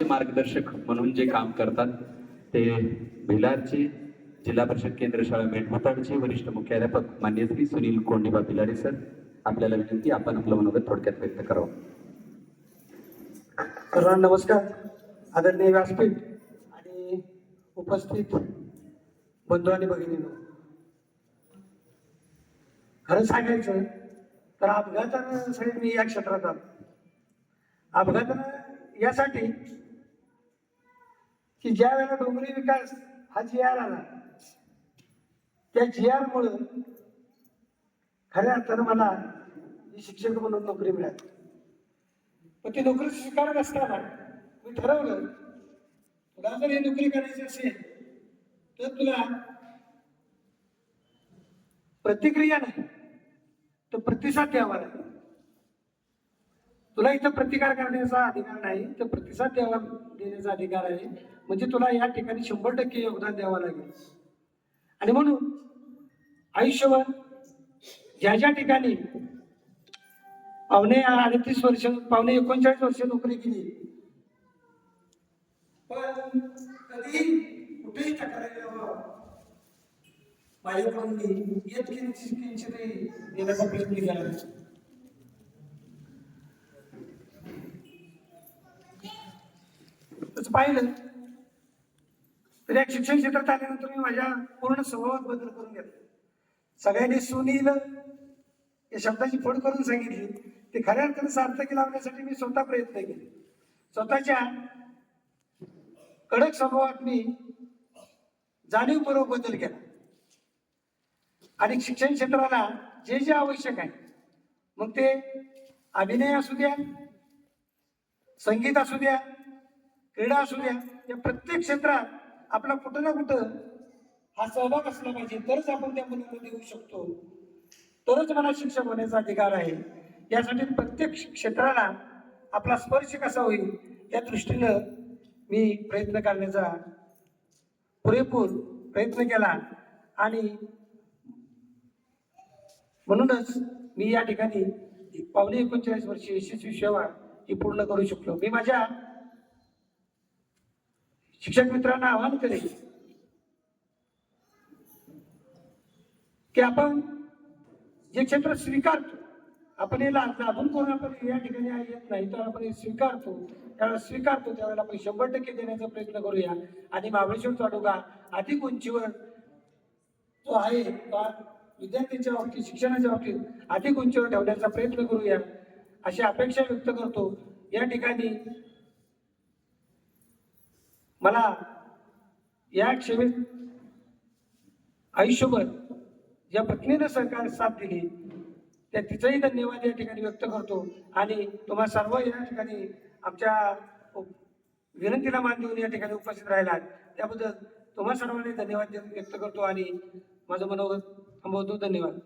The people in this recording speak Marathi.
मार्गदर्शक म्हणून जे काम करतात ते भिलारचे जिल्हा परिषद केंद्र शाळा मेटभूताडचे वरिष्ठ मुख्याध्यापक मान्य श्री सुनील कोंडिबा भिलारे सर आपल्याला विनंती आपण आपलं मनोगत थोडक्यात व्यक्त करावं. सर्वांना नमस्कार. आदरणीय व्यासपीठ आणि उपस्थित बंधू आणि भगिनींनो. खरं सांगायचं तर अपघातानं सगळे मी या क्षेत्रात आलो. अपघातानं यासाठी की ज्या वेळेला डोंगरी विकास हा जी आर आला त्या जी आर मुळे खऱ्या अर्थानं मला शिक्षक म्हणून नोकरी मिळाली. पण ती नोकरी स्वीकारत असताना मी ठरवलं तुला जर ही नोकरी करायची असेल तर तुला प्रतिक्रिया नाही तर प्रतिसाद द्यावा लागेल. तुला इथं प्रतिकार करण्याचा अधिकार नाही. तर प्रतिसाद द्यावा देण्याचा अधिकार आहे. म्हणजे तुला या ठिकाणी शंभर टक्के योगदान द्यावं लागेल. आणि म्हणून आयुष्यभर ज्या ज्या ठिकाणी पावणे अडतीस वर्ष पावणे एकोणचाळीस वर्ष नोकरी केली. पण कधी कुठेही तक्रार यावं माझ्याकडून मी येत किंचित येण्याचा प्रयत्न केला तसं पाहिलं. तर या शिक्षण क्षेत्रात आल्यानंतर मी माझ्या पूर्ण स्वभावात बदल करून घेतला. सगळ्यांनी सुनील या शब्दाची फोड करून सांगितली. ते खऱ्या अर्थानं सार्थकी लावण्यासाठी मी स्वतः प्रयत्न केले. स्वतःच्या कडक स्वभावात मी जाणीवपूर्वक बदल केला. आणि शिक्षण क्षेत्राला जे जे आवश्यक आहे मग ते अभिनय असू द्या संगीत असू द्या क्रीडा असू द्या या प्रत्येक क्षेत्रात आपला कुठं ना कुठं हा सहभाग असला पाहिजे. तरच आपण त्या मुलांमध्ये येऊ शकतो. तरच मला शिक्षक होण्याचा अधिकार आहे. यासाठी प्रत्येक क्षेत्राला आपला स्पर्श कसा होईल या दृष्टीनं मी प्रयत्न करण्याचा पुरेपूर प्रयत्न केला. आणि म्हणूनच मी या ठिकाणी पावणे एकोणचाळीस वर्षी यशस्वी सेवा ही पूर्ण करू शकलो. मी माझ्या शिक्षक मित्रांना आवाहन करेल. की आपण जे क्षेत्र स्वीकारतो आपण हे लाभून करून आपण या ठिकाणी येत नाही तर आपण हे स्वीकारतो. त्यावेळेला स्वीकारतो त्यावेळेला आपण शंभर टक्के देण्याचा प्रयत्न करूया. आणि महाबळेश्वर तालुका अधिक उंचीवर तो आहे विद्यार्थ्यांच्या बाबतीत शिक्षणाच्या बाबतीत अधिक उंचीवर ठेवण्याचा प्रयत्न करूया. अशी अपेक्षा व्यक्त करतो. या ठिकाणी मला या क्षेत्रात आयुष्यभर ज्या पत्नीनं सरकार साथ दिली त्या तिचाही धन्यवाद या ठिकाणी व्यक्त करतो. आणि तुम्हा सर्व या ठिकाणी आमच्या विनंतीला मान देऊन या ठिकाणी उपस्थित राहिला त्याबद्दल तुम्हा सर्वांनी धन्यवाद व्यक्त करतो आणि माझं मनोगत थांबवतो. धन्यवाद.